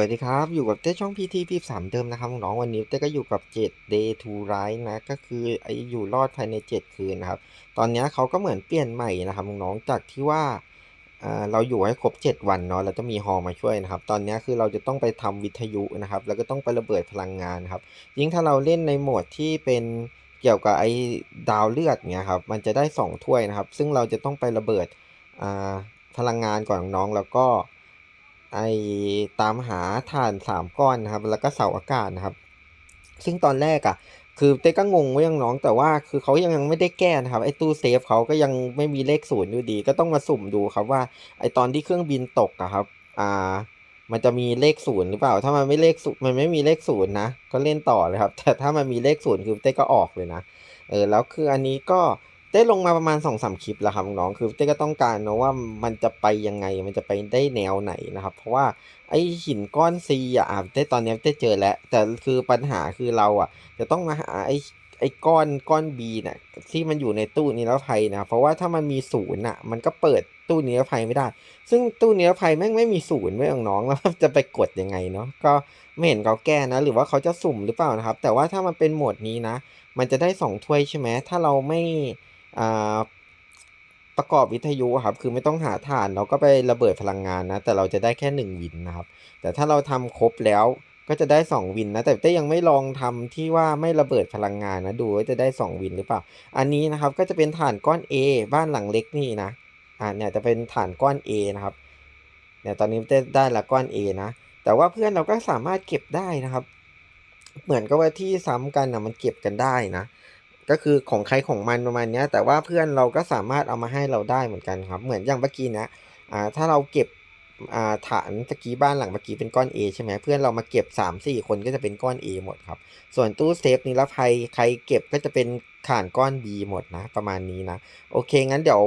วัสดีครับ อยู่กับเต้ช่อง PT พีสามเดิมนะครับน้องวันนี้เต้ก็อยู่กับ 7 day to rise นะ ก็คือไออยู่รอดภายใน 7 คืนนะครับ ตอนนี้เขาก็เหมือนเปลี่ยนใหม่นะครับน้องจากที่ว่าเราอยู่ให้ครบ 7 วันเนาะเราจะมีฮอมาช่วยนะครับ ตอนนี้คือเราจะต้องไปทำวิทยุนะครับ แล้วก็ต้องไประเบิดพลังงานครับ ยิ่งถ้าเราเล่นในโหมดที่เป็นเกี่ยวกับไอ้ดาวเลือดเนี่ยครับ มันจะได้ 2 ถ้วยนะครับ ซึ่งเราจะต้องไประเบิดพลังงานก่อนน้องแล้วก็ ไอตามหาถ่านสามก้อนนะครับ แล้วก็เสาอากาศนะครับ ซึ่งตอนแรกอะ่ะ คือเต้ก็งงว่ายังน้องแต่ว่าคือเขายังไม่ได้แก้นะครับ ไอ้ตู้เซฟเขาก็ยังไม่มีเลขศูนย์อยู่ดี ก็ต้องมาสุ่มดูครับว่า ไอ้ตอนที่เครื่องบินตกอะครับ อ่า มันจะมีเลขศูนย์หรือเปล่า ถ้ามันไม่เลขศูนย์มันไม่มีเลขศูนย์นะ ก็เล่นต่อเลยครับ แต่ถ้ามันมีเลขศูนย์คือเต้ก็ออกเลยนะ เออ แล้วคืออันนี้ก็ เต้ลงมาประมาณสองสามคลิปแล้วครับน้องคือเต้ก็ต้องการนะว่ามันจะไปยังไงมันจะไปได้แนวไหนนะครับ เพราะว่าไอหินก้อนซีอะเต้ตอนนี้เต้เจอแล้ว แต่คือปัญหาคือเราอะ จะต้องมาหาไอไอ้ก้อนก้อน B เนี่ยที่มันอยู่ในตู้นิรภัยนะเพราะว่าถ้ามันมีศูนย์อะมันก็เปิดตู้นิรภัยไม่ได้ ซึ่งตู้นิรภัยแม่งไม่มีศูนย์ไว้น้องแล้วจะไปกดยังไงเนาะก็ไม่เห็นเขาแก้นะ หรือว่าเขาจะสุ่มหรือเปล่านะครับ แต่ว่าถ้ามันเป็นโหมดนี้นะ มันจะได้สองถ้วยใช่ไหมถ้าเราไม่ ประกอบวิทยุครับคือไม่ต้องหาฐานเราก็ไประเบิดพลังงานนะ แต่เราจะได้แค่หนึ่งวินนะครับ แต่ถ้าเราทำครบแล้วก็จะได้ 2 วินนะ แต่เต้ยังไม่ลองทำที่ว่าไม่ระเบิดพลังงานนะ ดูว่าจะได้ 2 วินหรือเปล่า อันนี้นะครับก็จะเป็นฐานก้อน A บ้านหลังเล็กนี่นะอ่าเนี่ยจะเป็นฐานก้อน A นะครับเนี่ยตอนนี้เต้ได้ละก้อน A นะ แต่ว่าเพื่อนเราก็สามารถเก็บได้นะครับ เหมือนกับว่าที่ซ้ำกันนะมันเก็บกันได้นะ ก็คือของใครของมันประมาณนี้แต่ว่าเพื่อนเราก็สามารถเอามาให้เราได้เหมือนกันครับ เหมือนอย่างเมื่อกี้นะอ่าถ้าเราเก็บอ่าฐานตะกี้บ้านหลังเมื่อกี้เป็นก้อน A ใช่ไหมเพื่อนเรามาเก็บ 3 4 คนก็จะเป็นก้อน A หมดครับ ส่วนตู้เซฟนิรภัยใครเก็บก็จะเป็นฐานก้อน B หมดนะ ประมาณนี้นะ โอเค งั้นเดี๋ยว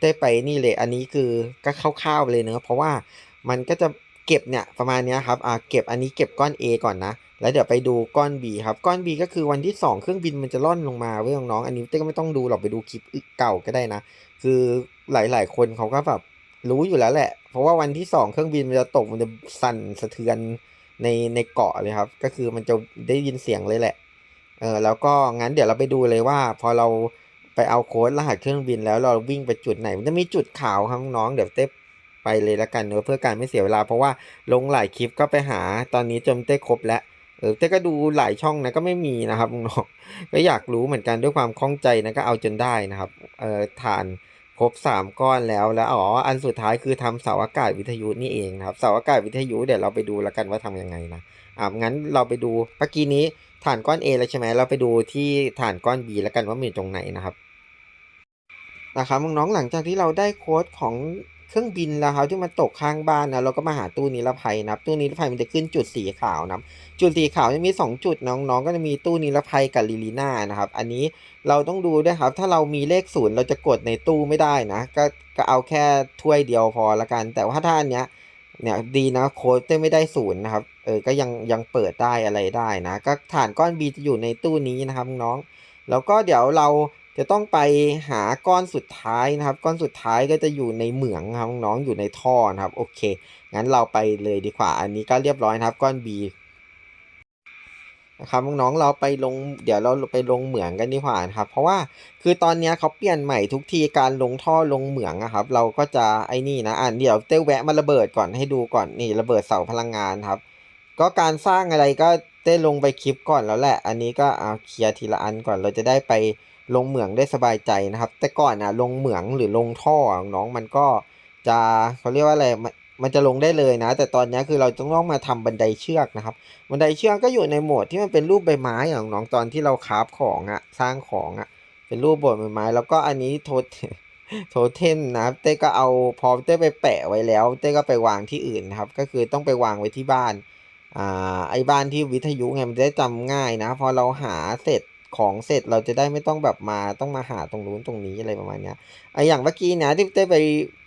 เต้ไปนี่เลยอันนี้คือก็คร่าวๆเลยเนอะเพราะว่ามันก็จะเก็บเนี่ยประมาณนี้ครับอ่าเก็บอันนี้เก็บก้อน A ก่อนนะ แล้วเดี๋ยวไปดูก้อน B ครับ ก้อน B ก็คือวันที่ 2 เครื่องบินมันจะล่อนลงมาเว้ยน้องๆอันนี้เต้ก็ไม่ต้องดูหรอกไปดูคลิปเก่าก็ได้นะ คือหลายๆ คนเขาก็แบบรู้อยู่แล้วแหละ เพราะว่าวันที่ 2 เครื่องบินมันจะตกมันจะสั่นสะเทือนในในเกาะเลยครับ ก็คือมันจะได้ยินเสียงเลยแหละเออแล้วก็งั้นเดี๋ยวเราไปดูเลยว่า พอเราไปเอาโค้ดรหัสเครื่องบินแล้วเราวิ่งไปจุดไหน มันจะมีจุดขาวครับน้องเดี๋ยวเต้ไปเลยละกันเนอะเพื่อการไม่เสียเวลา เพราะว่าลงหลายคลิปก็ไปหาตอนนี้จนเต้ครบแล้ว เออเต้ก็ดูหลายช่องนะก็ไม่มีนะครับน้องก็อยากรู้เหมือนกันด้วยความคล่องใจนะก็เอาจนได้นะครับเออฐานครบสามก้อนแล้วแล้วอ๋ออันสุดท้ายคือทำเสาอากาศวิทยุนี่เองนะครับเสาอากาศวิทยุเดี๋ยวเราไปดูแล้วกันว่าทำยังไงนะอ่างั้นเราไปดูเมื่อกี้นี้ฐานก้อน A แล้วใช่ไหมเราไปดูที่ฐานก้อน B แล้วกันว่ามีตรงไหนนะครับนะครับน้องๆหลังจากที่เราได้โค้ดของ เครื่องบินแล้วครับที่มันตกข้างบ้านนะเราก็มาหาตู้นิรภัยนะครับตู้นิรภัยมันจะขึ้นจุดสีขาวนะครับจุดสีขาวจะมี 2 จุดน้องๆ ก็จะมีตู้นิรภัยกับลิลีน่านะครับ อันนี้เราต้องดูด้วยครับ ถ้าเรามีเลขศูนย์เราจะกดในตู้ไม่ได้นะ ก็ก็เอาแค่ถ้วยเดียวพอละกัน แต่ว่าถ้าอันเนี้ยเนี่ยดีนะโค้ดเต้ไม่ได้ศูนย์นะครับเออก็ยังยังเปิดได้อะไรได้นะ ก็ฐานก้อน B จะอยู่ในตู้นี้นะครับน้องแล้วก็เดี๋ยวเรา จะต้องไปหาก้อนสุดท้ายนะครับ ก้อนสุดท้ายก็จะอยู่ในเหมืองครับน้องอยู่ในท่อนะครับ โอเค งั้นเราไปเลยดีกว่า อันนี้ก็เรียบร้อยนะครับ ก้อน B นะครับน้องเราไปลงเดี๋ยวเราไปลงเหมืองกันดีกว่านะครับ เพราะว่าคือตอนนี้เขาเปลี่ยนใหม่ทุกทีการลงท่อลงเหมืองอะครับ เราก็จะไอ้นี่นะอ่านเดี๋ยวเต้แวะมาระเบิดก่อนให้ดูก่อนนี่ระเบิดเสาพลังงานครับ ก็การสร้างอะไรก็เต้ลงไปคลิปก่อนแล้วแหละ อันนี้ก็เอาเคลียร์ทีละอันก่อนเราจะได้ไป ลงเหมืองได้สบายใจนะครับ แต่ก่อนอะลงเหมืองหรือลงท่อน้องมันก็จะเขาเรียกว่าอะไรมันจะลงได้เลยนะ แต่ตอนนี้คือเราต้องต้องมาทำบันไดเชือกนะครับ บันไดเชือกก็อยู่ในโหมดที่มันเป็นรูปใบไม้ของน้องตอนที่เราคราฟของอะสร้างของอะเป็นรูปบนใบไม้ แล้วก็อันนี้โทโทเทมนะครับเต้ก็เอาพอเต้ไปแปะไว้แล้ว เต้ก็ไปวางที่อื่นนะครับ ก็คือต้องไปวางไว้ที่บ้านอ่าไอ้บ้านที่วิทยุไงมันจะได้จำง่ายนะ พอเราหาเสร็จ ของเสร็จเราจะได้ไม่ต้องแบบมาต้องมาหาตรงนู้นตรงนี้อะไรประมาณเนี้ยไออย่างเมื่อกี้นะที่เต้ไป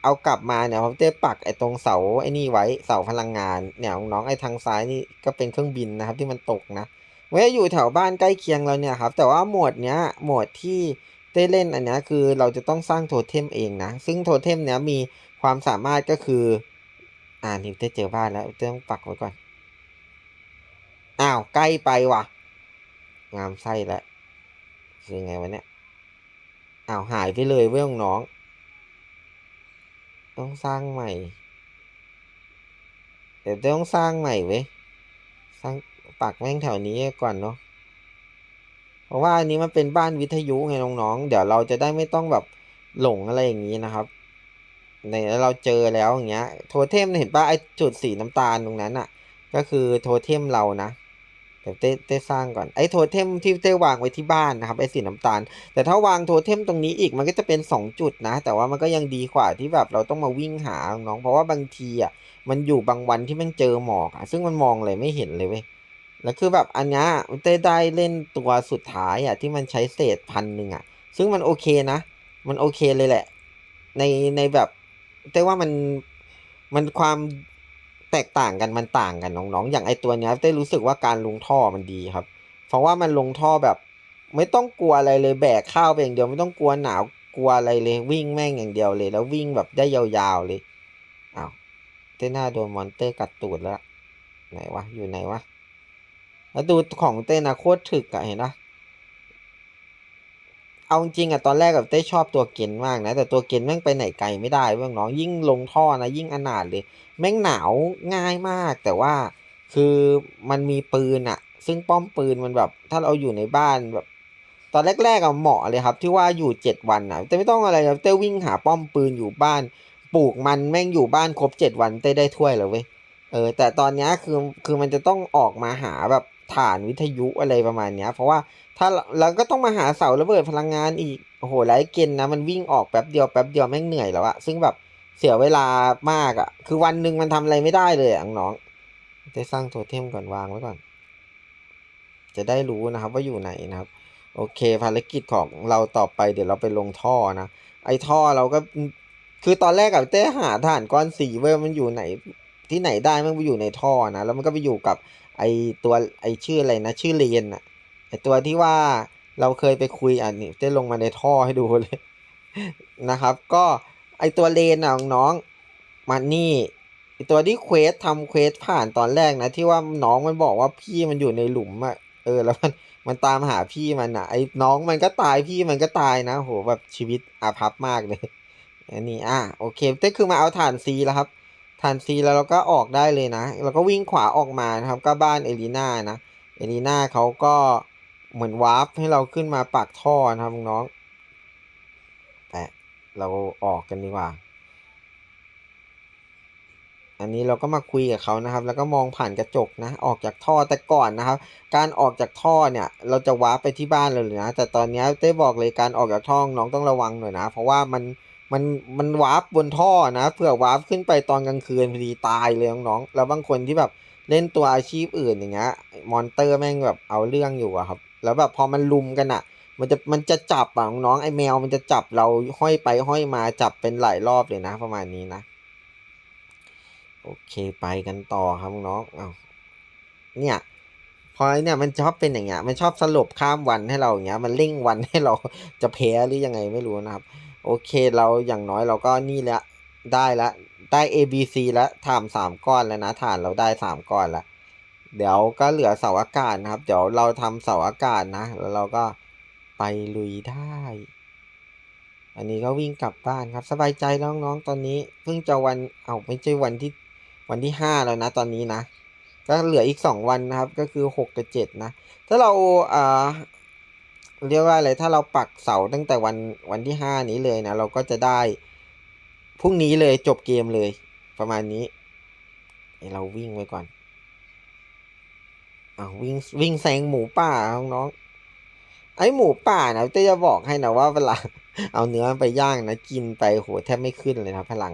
เอากลับมาเนี่ยผมเต้ปักไอตรงเสาไอนี่ไว้เสาพลังงานเนี่ยน้องไอทางซ้ายนี่ก็เป็นเครื่องบินนะครับที่มันตกนะไว้อยู่แถวบ้านใกล้เคียงเราเนี่ยครับแต่ว่าหมวดเนี้ยหมวดที่เต้เล่นอันเนี้ยคือเราจะต้องสร้างโทเทมเองนะซึ่งโทเทมเนี้ยมีความสามารถก็คืออ่านี่เต้เจอบ้านแล้วเต้ต้องปักไว้ก่อนอ้าวใกล้ไปว่ะ งามไส้แล้ว คือไงวะเนี่ยอ้าวหายไปเลยเว้ยน้อง ต้องสร้างใหม่ เดี๋ยวต้องสร้างใหม่เว้ย สร้างปักแม่งแถวนี้ก่อนเนาะ เพราะว่าอันนี้มันเป็นบ้านวิทยุไงน้องๆ เดี๋ยวเราจะได้ไม่ต้องแบบหลงอะไรอย่างนี้นะครับ ในเราเจอแล้วอย่างเงี้ย โทเทมเห็นป่ะไอจุดสีน้ำตาลตรงนั้นอะ ก็คือโทเทมเรานะ เดี๋ยวเต้เต้สร้างก่อนไอ้โทเทมที่เต้วางไว้ที่บ้านนะครับไอ้สีน้ำตาล แต่ถ้าวางโทเทมตรงนี้อีกมันก็จะเป็นสองจุดนะ แต่ว่ามันก็ยังดีกว่าที่แบบเราต้องมาวิ่งหาน้องเพราะว่าบางทีอะมันอยู่บางวันที่มันเจอหมอกอะซึ่งมันมองเลยไม่เห็นเลยเว้ยแล้วคือแบบอันนี้เต้ได้เล่นตัวสุดท้ายอะที่มันใช้เศษพันหนึ่งอะ ซึ่งมันโอเคนะ มันโอเคเลยแหละ ในในแบบเต้ว่ามันมันความ แตกต่างกันมันต่างกันน้องๆ อย่างไอตัวเนี้ยเต้รู้สึกว่าการลงท่อมันดีครับ เพราะว่ามันลงท่อแบบ ไม่ต้องกลัวอะไรเลยแบกข้าวไปอย่างเดียวไม่ต้องกลัวหนาวกลัวอะไรเลยวิ่งแม่งอย่างเดียวเลย แล้ววิ่งแบบได้ยาวๆเลยอ้าวเต้หน้าโดนมอนเตอร์กัดตูดแล้วไหนวะอยู่ไหนวะแล้วดูของเต้นะโคตรถึกอะเห็นปะเอาจริงอะตอนแรกกับเต้ชอบตัวเกนมากนะ แต่ตัวเกนแม่งไปไหนไกลไม่ได้เพื่อนน้องยิ่งลงท่อนะยิ่งอนาถเลย แม่งหนาวง่ายมาก แต่ว่าคือมันมีปืนอะซึ่งป้อมปืนมันแบบ ถ้าเราอยู่ในบ้านแบบ ตอนแรกๆอะเหมาะเลยครับ ที่ว่าอยู่เจ็ดวันอะแต่ไม่ต้องอะไรครับเต้วิ่งหาป้อมปืนอยู่บ้าน ปลูกมันแม่งอยู่บ้านครบเจ็ดวันเต้ได้ถ้วยแล้วเว้ยเออแต่ตอนนี้คือคือมันจะต้องออกมาหาแบบฐานวิทยุอะไรประมาณเนี้ย เพราะว่าถ้าเราก็ต้องมาหาเสาระเบิดพลังงานอีกโอ้โหไลเกนนะมันวิ่งออกแป๊บเดียวแป๊บเดียวแม่งเหนื่อยแล้วอะซึ่งแบบ เสียเวลามากอะคือวันหนึ่งมันทำอะไรไม่ได้เลยอะน้องจะสร้างโทเทมก่อนวางไว้ก่อน จะได้รู้นะครับว่าอยู่ไหนนะครับ โอเคภารกิจของเราต่อไปเดี๋ยวเราไปลงท่อนะ ไอ้ท่อเราก็คือตอนแรกกับเต้หาฐานก้อนสีเว้ยมันอยู่ไหนที่ไหนได้มันไปอยู่ในท่อนะแล้วมันก็ไปอยู่กับไอตัวไอชื่ออะไรนะ ชื่อเลนอะไอตัวที่ว่าเราเคยไปคุยอะนี่เต้ลงมาในท่อให้ดูเลยนะครับ ก็ ไอตัวเลนอะน้องมันนี่ไอตัวที่เควสทำเควสผ่านตอนแรกนะ ที่ว่าน้องมันบอกว่าพี่มันอยู่ในหลุมอะเออแล้วมันมันตามหาพี่มันอะไอน้องมันก็ตายพี่มันก็ตายนะโหแบบชีวิตอาภัพมากเลยอันนี้อะโอเคเต้คือมาเอาฐานซีแล้วครับฐานซีแล้วเราก็ออกได้เลยนะเราก็วิ่งขวาออกมานะครับ ก็บ้านเอลีน่านะเอลีน่าเขาก็เหมือนวาร์ปให้เราขึ้นมาปากท่อนะครับน้อง เราออกกันดีกว่า อันนี้เราก็มาคุยกับเขานะครับ แล้วก็มองผ่านกระจกนะ ออกจากท่อแต่ก่อนนะครับ การออกจากท่อเนี่ย เราจะวาร์ปไปที่บ้านเลยนะ แต่ตอนนี้เต้บอกเลยการออกจากท่อน้องต้องระวังหน่อยนะ เพราะว่ามันมันมันวาร์ปบนท่อนะเผื่อวาร์ปขึ้นไปตอนกลางคืนพอดีตายเลยน้องๆแล้วบางคนที่แบบเล่นตัวอาชีพอื่นอย่างเงี้ยมอนเตอร์แม่งแบบเอาเรื่องอยู่อะครับ แล้วแบบพอมันลุมกันอะ มันจะมันจะจับอะน้องไอแมวมันจะจับเราห้อยไปห้อยมาจับเป็นหลายรอบเลยนะ ประมาณนี้นะโอเคไปกันต่อครับน้องเอาเนี่ยพอเนี่ยมันชอบเป็นอย่างเงี้ยมันชอบสลบข้ามวันให้เราอย่างเงี้ย มันเร่งวันให้เราจะแพ้หรือยังไงไม่รู้นะครับ โอเคเราอย่างน้อยเราก็นี่แล้วได้ล้วได้ A B C แล้วถามสามก้อนแล้วนะฐานเราได้สามก้อนล้วเดี๋ยวก็เหลือเสาอากาศนะครับ เดี๋ยวเราทำเสาอากาศนะ แล้วเราก็ ไปลุยได้ อันนี้ก็วิ่งกลับบ้านครับ สบายใจน้องๆตอนนี้ เพิ่งจะวันเอาไม่ใช่วันที่วันที่ห้าแล้วนะตอนนี้นะ ก็เหลืออีกสองวันนะครับ ก็คือหกกับเจ็ดนะ ถ้าเราเอ่าเรียกว่าอะไรถ้าเราปักเสาตั้งแต่วันวันที่ห้านี้เลยนะ เราก็จะได้พรุ่งนี้เลยจบเกมเลย ประมาณนี้ เราวิ่งไว้ก่อนอ่าวิ่งวิ่งแซงหมูป่าน้อง ไอหมูป่านะเต้จะบอกให้นะว่าเวลาเอาเนื้อไปย่างนะกินไปโหแทบไม่ขึ้นเลยนะพลัง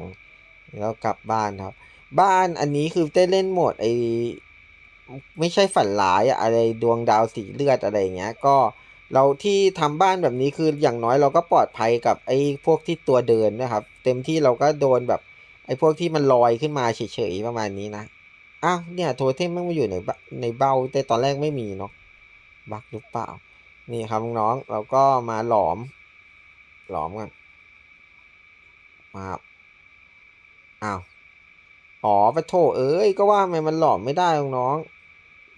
แล้วกลับบ้านครับ บ้านอันนี้คือเต้เล่นโหมดไอไม่ใช่ฝันร้ายอะอะไรดวงดาวสีเลือดอะไรอย่างเงี้ย ก็เราที่ทำบ้านแบบนี้คืออย่างน้อยเราก็ปลอดภัยกับไอ้พวกที่ตัวเดินนะครับ เต็มที่เราก็โดนแบบไอ้พวกที่มันลอยขึ้นมาเฉยๆประมาณนี้นะอ้าวเนี่ยโทเทมมันมาอยู่ในในเบ้าแต่ตอนแรกไม่มีเนาะบักหรือเปล่า นี่ครับน้องๆเราก็มาหลอม หลอมกันมาอ้าวอ๋อปะโถเอ้ยก็ว่าไมมันหลอมไม่ได้น้อง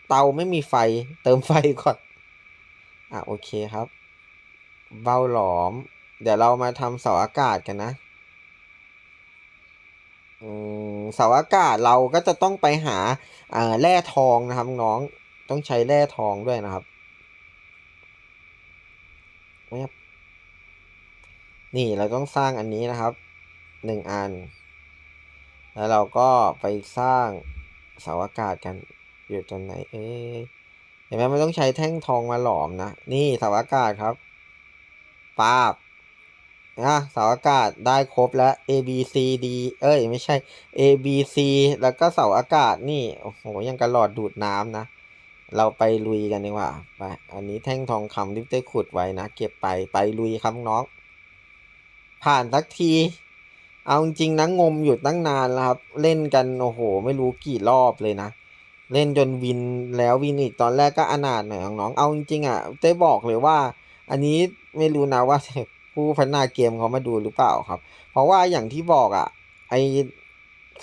เตาไม่มีไฟเติมไฟก่อนอะโอเคครับ เบ้าหลอม เดี๋ยวเรามาทำเสาอากาศกันนะเสาอากาศเราก็จะต้องไปหาแร่ทองนะครับน้องต้องใช้แร่ทองด้วยนะครับแว๊บ นี่เราต้องสร้างอันนี้นะครับหนึ่งอัน แล้วเราก็ไปสร้างเสาอากาศกันอยู่ตรงไหนเอ้ยเห็นไหมมันต้องใช้แท่งทองมาหลอมนะ นี่เสาอากาศครับปาบนะเสาอากาศได้ครบแล้ว A B C D เอ้ยไม่ใช่ A B C แล้วก็เสาอากาศนี่โอ้โหยังกระหลอดดูดน้ำนะ เราไปลุยกันดีกว่าไปอันนี้แท่งทองคำที่ได้ขุดไว้นะ เก็บไปไปลุยครับน้อง ผ่านสักที เอาจริงนะงมอยู่ตั้งนานแล้วครับ เล่นกันโอ้โห ไม่รู้กี่รอบเลยนะ เล่นจนวินแล้ววินอีกตอนแรกก็อนาถหน่อยน้องเอาจริงๆอะได้บอกเลยว่า อันนี้ไม่รู้นะว่าผู้พัฒนาเกมเขามาดูหรือเปล่าครับ เพราะว่าอย่างที่บอกอะไอ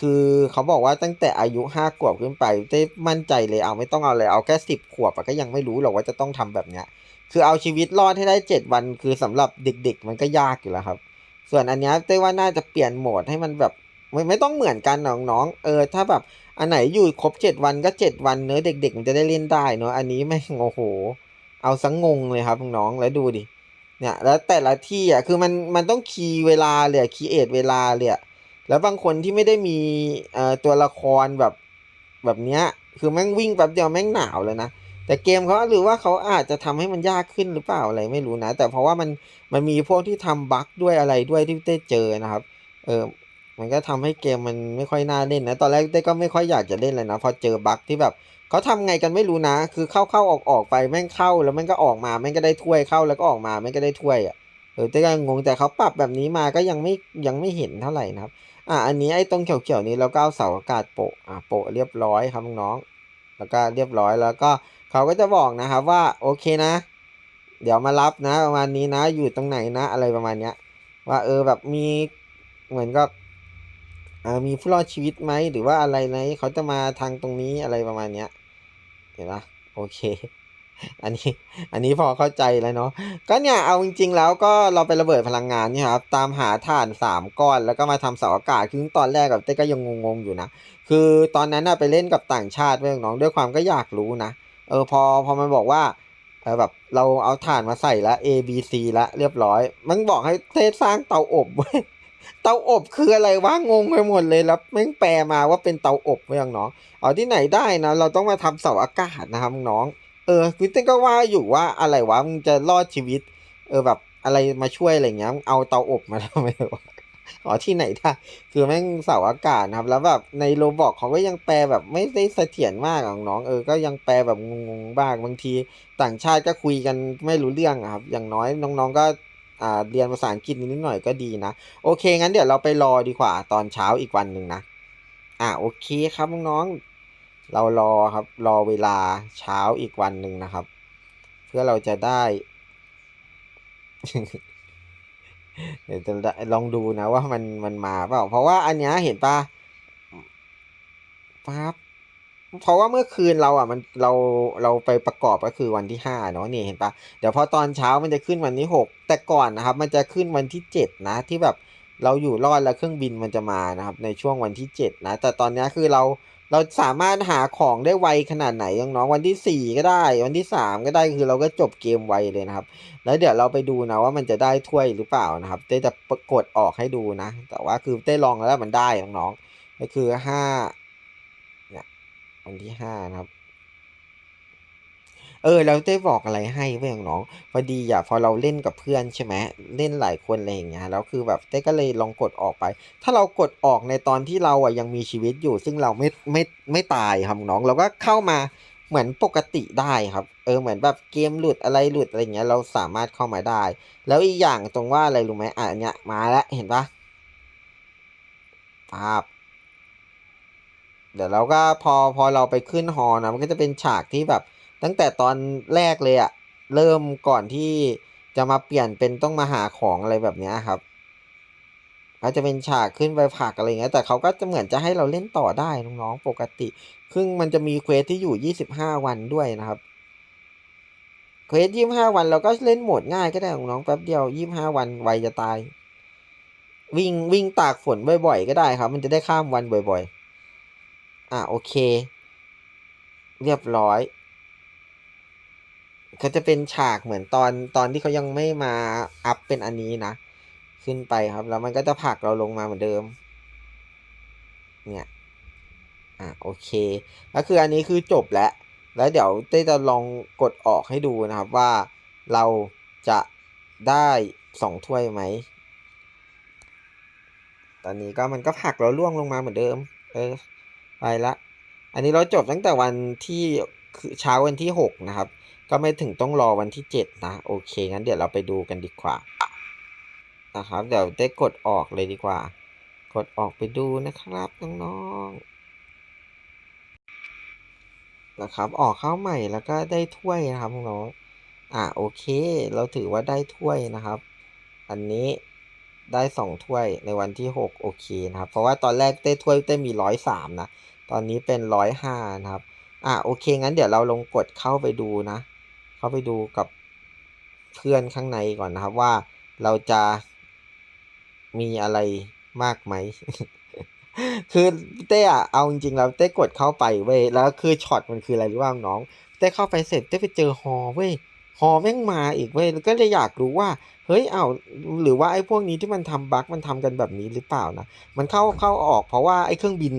คือเขาบอกว่าตั้งแต่อายุห้าขวบขึ้นไปได้มั่นใจเลยเอาไม่ต้องเอาเลยเอาแค่สิบขวบก็ยังไม่รู้หรอกว่าจะต้องทำแบบเนี้ย คือเอาชีวิตรอดให้ได้เจ็ดวัน คือสำหรับเด็ก ๆ มันก็ยากอยู่แล้วครับ ส่วนอันนี้เต้ว่าน่าจะเปลี่ยนโหมดให้มันแบบไม่ไม่ต้องเหมือนกันน้องๆเออ ถ้าแบบอันไหนอยู่ครบเจ็ดวันก็เจ็ดวันเนื้อเด็ก ๆ มันจะได้เล่นได้เนอะอันนี้ไม่โอ้โห เอาสังงงเลยครับน้องแล้วดูดิเนี่ยแล้วแต่ละที่อะคือมันมันต้องคีย์เวลาเลยคีเอทเวลาเลยแล้วบางคนที่ไม่ได้มีเอ่อตัวละครแบบแบบเนี้ยคือแม่งวิ่งแป๊บเดียวแม่งหนาวเลยนะ แต่เกมเขาหรือว่าเขาอาจจะทำให้มันยากขึ้นหรือเปล่าอะไรไม่รู้นะ แต่เพราะว่ามันมันมีพวกที่ทำบั๊กด้วยอะไรด้วยที่เต้เจอนะครับ เออมันก็ทำให้เกมมันไม่ค่อยน่าเล่นนะ ตอนแรกเต้ก็ไม่ค่อยอยากจะเล่นเลยนะ พอเจอบั๊กที่แบบเขาทำไงกันไม่รู้นะ คือเข้าเข้าออกออกไปแม่งเข้าแล้วแม่งก็ออกมาแม่งก็ได้ถ้วยเข้าแล้วก็ออกมาแม่งก็ได้ถ้วยอะเออเต้ก็งงแต่เขาปรับแบบนี้มาก็ยังไม่ยังไม่เห็นเท่าไหร่นะครับ อะอันนี้ไอ้ตรงเขียวๆนี้เราก็เอาเสาอากาศโปะอะโปะเรียบร้อยครับน้องๆแล้วก็เรียบร้อยแล้วก็ เขาก็จะบอกนะครับว่าโอเคนะ เดี๋ยวมารับนะประมาณนี้นะ อยู่ตรงไหนนะ อะไรประมาณเนี้ย ว่าเออแบบมีเหมือนกับมีผู้รอดชีวิตไหมหรือว่าอะไรไหนเขาจะมาทางตรงนี้อะไรประมาณเนี้ยเห็นปะโอเค อันนี้อันนี้พอเข้าใจแล้วเนาะก็เนี่ยเอาจริง ๆ แล้วก็เราไประเบิดพลังงานนี่ครับตามหาถ่านสามก้อนแล้วก็มาทำเสาอากาศคือตอนแรกกับเต้ก็ยังงงๆอยู่นะคือตอนนั้นน่ะไปเล่นกับต่างชาติเพื่อนน้องด้วยความก็อยากรู้นะ เออพอพอมันบอกว่าเออแบบเราเอาถ่านมาใส่แล้ว A B C แล้วเรียบร้อย มันบอกให้เทสร้างเตาอบเว้ยเตาอบคืออะไรวะงงไปหมดเลยแล้วแม่งแปลมาว่าเป็นเตาอบเพื่อนน้องเอาที่ไหนได้นะ เราต้องมาทำเสาอากาศนะครับน้อง เออคือเต้นก็ว่าอยู่ว่าอะไรวะมึงจะรอดชีวิต เออแบบอะไรมาช่วยอะไรเงี้ยเอาเตาอบมาทำไมวะ อ๋อที่ไหนได้คือแม่งเสาอากาศนะครับ แล้วแบบในโรบอกเขาก็ยังแปลแบบไม่ได้เสถียรมากของน้องเออ ก็ยังแปลแบบงงๆบ้างบางที ต่างชาติก็คุยกันไม่รู้เรื่องครับ อย่างน้อยน้องๆก็อ่าเรียนภาษาอังกฤษนิดหน่อยก็ดีนะ โอเค งั้นเดี๋ยวเราไปรอดีกว่า ตอนเช้าอีกวันหนึ่งนะ อ่าโอเคครับน้องๆเรารอครับ รอเวลาเช้าอีกวันหนึ่งนะครับ เพื่อเราจะได้ เดี๋ยวจะได้ลองดูนะว่ามันมันมาเปล่า เพราะว่าอันเนี้ยเห็นปะปั๊บเพราะว่าเมื่อคืนเราอะมันเราเราไปประกอบก็คือวันที่ห้าเนาะนี่เห็นปะเดี๋ยวพอตอนเช้ามันจะขึ้นวันที่หกแต่ก่อนนะครับ มันจะขึ้นวันที่เจ็ดนะ ที่แบบเราอยู่รอดแล้วเครื่องบินมันจะมานะครับ ในช่วงวันที่เจ็ดนะ แต่ตอนเนี้ยคือเรา เราสามารถหาของได้ไวขนาดไหนน้องๆวันที่สี่ก็ได้ วันที่สามก็ได้คือเราก็จบเกมไวเลยนะครับ แล้วเดี๋ยวเราไปดูนะว่ามันจะได้ถ้วยหรือเปล่านะครับเต้จะกดออกให้ดูนะ แต่ว่าคือเต้ลองแล้วมันได้น้องๆก็คือห้าเนี่ยวันที่ห้านะครับ เออแล้วเต้บอกอะไรให้เว้ยน้อง พอดีอะพอเราเล่นกับเพื่อนใช่ไหมเล่นหลายคนอะไรอย่างเงี้ยแล้วคือแบบเต้ก็เลยลองกดออกไป ถ้าเรากดออกในตอนที่เราอะยังมีชีวิตอยู่ ซึ่งเราไม่ไม่ไม่ตายครับน้องเราก็เข้ามาเหมือนปกติได้ครับ เออเหมือนแบบเกมหลุดอะไรหลุดอะไรเงี้ยเราสามารถเข้ามาได้ แล้วอีกอย่างตรงว่าอะไรรู้ไหมอะเนี้ยมาแล้วเห็นปะภาพเดี๋ยวเราก็พอพอเราไปขึ้นฮอนะมันก็จะเป็นฉากที่แบบ ตั้งแต่ตอนแรกเลยอะเริ่มก่อนที่จะมาเปลี่ยนเป็นต้องมาหาของอะไรแบบนี้ครับอาจะเป็นฉากขึ้นไปผักอะไรเงี้ยแต่เขาก็จะเหมือนจะให้เราเล่นต่อได้น้องๆปกติซึ่งมันจะมีเควสที่อยู่ 25 วันด้วยนะครับเควส25วันเราก็เล่นโหมดง่ายก็ได้น้องๆแป๊บเดียว25วันไวจะตาย วิ่งวิ่งตากฝนบ่อยๆก็ได้ครับ มันจะได้ข้ามวันบ่อยๆ อะโอเค เรียบร้อย เขาจะเป็นฉากเหมือนตอนตอนที่เขายังไม่มาอัพเป็นอันนี้นะ ขึ้นไปครับ แล้วมันก็จะผลักเราลงมาเหมือนเดิม เนี่ยอะโอเคก็คืออันนี้คือจบแล้ว แล้วเดี๋ยวเต้จะลองกดออกให้ดูนะครับว่าเราจะได้สองถ้วยไหม ตอนนี้ก็มันก็ผักเราล่วงลงมาเหมือนเดิม เออ ไปละ อันนี้เราจบตั้งแต่วันที่คือเช้าวันที่หกนะครับ ก็ไม่ถึงต้องรอวันที่เจ็ดนะ โอเค งั้นเดี๋ยวเราไปดูกันดีกว่า นะครับ เดี๋ยวได้กดออกเลยดีกว่า กดออกไปดูนะครับน้องๆนะครับออกเข้าใหม่แล้วก็ได้ถ้วยนะครับน้องอะโอเค เราถือว่าได้ถ้วยนะครับ อันนี้ได้สองถ้วยในวันที่หกโอเคนะครับ เพราะว่าตอนแรกเต้ถ้วยเต้มีร้อยสามนะ ตอนนี้เป็นร้อยห้านะครับ อะโอเคงั้นเดี๋ยวเราลงกดเข้าไปดูนะ เข้าไปดูกับเพื่อนข้างในก่อนนะครับว่าเราจะมีอะไรมากไหม คือเต้อะเอาจริงๆแล้วเต้กดเข้าไปเว้ยแล้วคือช็อตมันคืออะไรรู้ป่าน้อง เต้เข้าไปเสร็จเต้ไปเจอฮอเว้ยฮอแม่งมาอีกเว้ยก็เลยอยากรู้ว่า เฮ้ยเอาหรือว่าไอ้พวกนี้ที่มันทำบั๊กมันทำกันแบบนี้หรือเปล่านะ มันเข้าเข้าออกเพราะว่าไอ้เครื่องบิน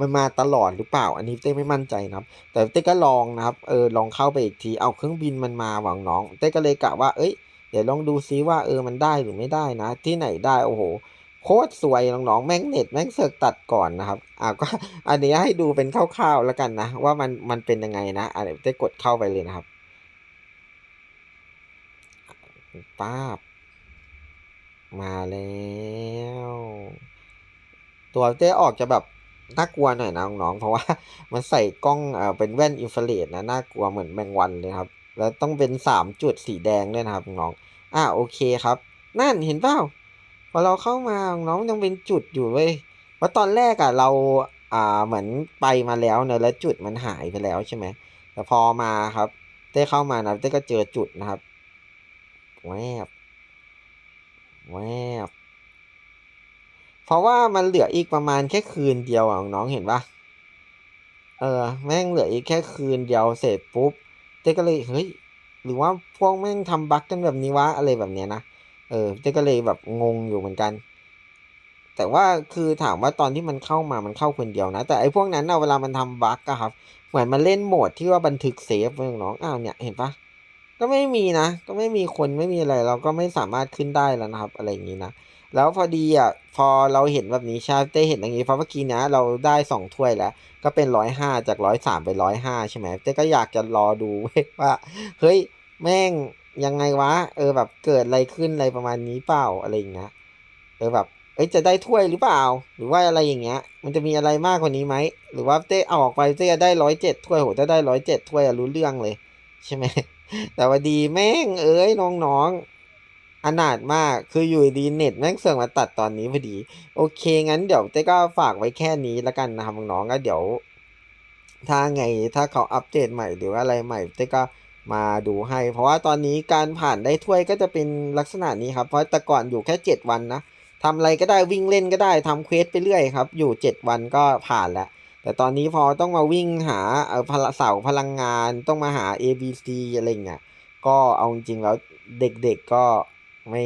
มันมาตลอดหรือเปล่า อันนี้เต้ไม่มั่นใจนะครับ แต่เต้ก็ลองนะครับ เออลองเข้าไปอีกที เอาเครื่องบินมันมาหวังน้อง เต้ก็เลยกะว่า เอ้ย เดี๋ยวลองดูซิว่าเออมันได้หรือไม่ได้นะ ที่ไหนได้ โอ้โห โคตรสวยน้องๆ แม่งเน็ตแม่งเสือกตัดก่อนนะครับ อ่าก็อันนี้ให้ดูเป็นคร่าวๆแล้วกันนะ ว่ามันมันเป็นยังไงนะอะเดี๋ยวเต้กดเข้าไปเลยนะครับป้าบมาแล้ว ตัวเต้ออกจะแบบ น่ากลัวหน่อยนะน้องๆเพราะว่ามันใส่กล้องเอ่อเป็นแว่นอินฟราเรดนะน่ากลัวเหมือนแมงวันเลยครับ แล้วต้องเป็นสามจุดสีแดงด้วยนะครับน้องอ่าโอเคครับ นั่นเห็นเปล่าพอเราเข้ามาน้องยังเป็นจุดอยู่เว้ยเพราะตอนแรกอะเราอ่าเหมือนไปมาแล้วเนอะแล้วจุดมันหายไปแล้วใช่ไหมแต่พอมาครับเต้เข้ามานะเต้ก็เจอจุดนะครับแวบแวบ เพราะว่ามันเหลืออีกประมาณแค่คืนเดียวอะน้องเห็นปะเออ แม่งเหลืออีกแค่คืนเดียวเสร็จปุ๊บเต้ก็เลยเฮ้ยหรือว่าพวกแม่งทำบั๊กกันแบบนี้วะอะไรแบบเนี้ยนะเออเต้ก็เลยแบบงงอยู่เหมือนกัน แต่ว่าคือถามว่าตอนที่มันเข้ามามันเข้าคนเดียวนะ แต่ไอ้พวกนั้นเอาเวลามันทำบั๊กอะครับ เหมือนมันเล่นโหมดที่ว่าบันทึกเซฟน้องอ้าวเนี่ยเห็นปะก็ไม่มีนะ ก็ไม่มีคนไม่มีอะไร เราก็ไม่สามารถขึ้นได้แล้วนะครับ อะไรอย่างนี้นะ แล้วพอดีอะพอเราเห็นแบบนี้ใช่เต้เห็นอย่างนี้เพราะเมื่อกี้นี้ยเราได้สองถ้วยแล้ว ก็เป็นร้อยห้าจากร้อยสามไปร้อยห้าใช่ไหมเต้ก็อยากจะรอดูว่า เฮ้ยแม่งยังไงวะ เออแบบเกิดอะไรขึ้นอะไรประมาณนี้เปล่าอะไรอย่างเงี้ยเออแบบเอ้ยจะได้ถ้วยหรือเปล่า หรือว่าอะไรอย่างเงี้ย มันจะมีอะไรมากกว่านี้ไหมหรือว่าเต้ออกไปเต้จะได้ร้อยเจ็ดถ้วยโหถ้ได้ร้อยเจ็ดถ้วยรู้เรื่องเลย ใช่ไหมแต่ว่าดีแม่งเอ้ยน้องๆ อนาถมากคืออยู่ดีเน็ตแม่งเสือกมาตัดตอนนี้พอดี โอเค งั้นเดี๋ยวเต้ก็ฝากไว้แค่นี้แล้วกันนะครับน้องก็เดี๋ยว ถ้าไงถ้าเขาอัปเดตใหม่หรือว่าอะไรใหม่เต้ก็มาดูให้ เพราะว่าตอนนี้การผ่านได้ถ้วยก็จะเป็นลักษณะนี้ครับ เพราะแต่ก่อนอยู่แค่เจ็ดวันนะทำอะไรก็ได้วิ่งเล่นก็ได้ทำเควสไปเรื่อยครับ อยู่เจ็ดวันก็ผ่านแล้ว แต่ตอนนี้พอต้องมาวิ่งหาเออพลเสาพลังงานต้องมาหา A B C อะไรเงี้ยก็เอาจริงแล้วเด็กๆก็ ไม่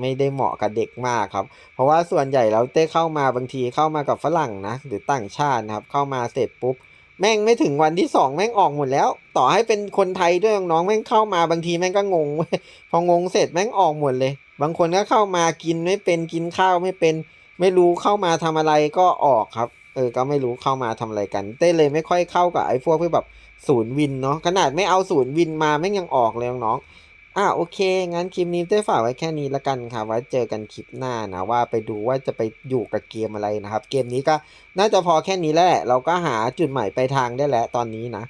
ไม่ได้เหมาะกับเด็กมากครับ เพราะว่าส่วนใหญ่แล้วเต้เข้ามาบางทีเข้ามากับฝรั่งนะ หรือต่างชาตินะครับ เข้ามาเสร็จปุ๊บ แม่งไม่ถึงวันที่สองแม่งออกหมดแล้ว ต่อให้เป็นคนไทยด้วยน้องๆแม่งเข้ามาบางทีแม่งก็งงเว้ยพองงเสร็จแม่งออกหมดเลย บางคนก็เข้ามากินไม่เป็นกินข้าวไม่เป็น ไม่รู้เข้ามาทำอะไรก็ออกครับ เออก็ไม่รู้เข้ามาทำอะไรกัน เต้เลยไม่ค่อยเข้ากับไอ้พวกที่แบบศูนย์วินเนาะขนาดไม่เอาศูนย์วินมาแม่งยังออกเลยน้อง อะโอเค งั้นคลิปนี้เต้ฝากไว้แค่นี้ละกันครับไว้เจอกันคลิปหน้านะว่าไปดูว่าจะไปอยู่กับเกมอะไรนะครับ เกมนี้ก็น่าจะพอแค่นี้แล้วแหละเราก็หาจุดหมายปทางได้แล้วตอนนี้นะ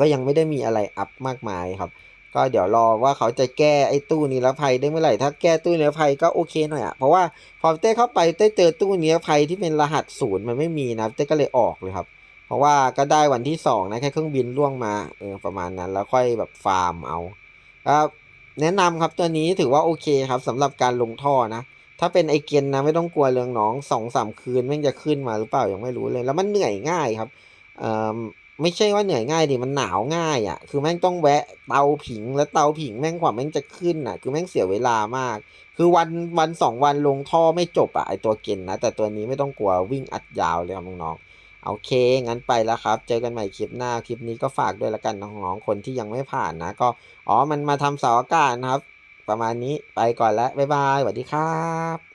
ก็ยังไม่ได้มีอะไรอัพมากมายครับ ก็เดี๋ยวรอว่าเขาจะแก้ไอ้ตู้นิรภัยได้เมื่อไหร่ถ้าแก้ตู้นิรภัยก็โอเคหน่อยอะเพราะว่าพอเต้เข้าไปเต้เจอตู้นิรภัยที่เป็นรหัสศูนย์มันไม่มีนะเต้ก็เลยออกเลยครับเพราะว่าก็ได้วันที่สองนะแค่เครื่องบินล่วงมาเออประมาณนั้นแล้วค่อยแบบฟาร์มเอา ครับแนะนำครับตัวนี้ถือว่าโอเคครับสำหรับการลงท่อนะ ถ้าเป็นไอเกียนนะไม่ต้องกลัวเรื่องน้องสองสามคืนแม่งจะขึ้นมาหรือเปล่ายังไม่รู้เลย แล้วมันเหนื่อยง่ายครับเอ่อไม่ใช่ว่าเหนื่อยง่ายดิมันหนาวง่ายอะ คือแม่งต้องแวะเตาผิงแล้วเตาผิงแม่งกว่าแม่งจะขึ้นอะ คือแม่งเสียเวลามาก คือวันวันสองวันลงท่อไม่จบอะไอตัวเกียนนะ แต่ตัวนี้ไม่ต้องกลัววิ่งอัดยาวเลยครับน้องๆ โอเค งั้นไปแล้วครับ เจอกันใหม่คลิปหน้า คลิปนี้ก็ฝากด้วยละกันน้องๆ คนที่ยังไม่ผ่านนะ ก็ อ๋อ มันมาทำเสาอากาศนะครับ ประมาณนี้ ไปก่อนแล้ว บ๊ายบาย สวัสดีครับ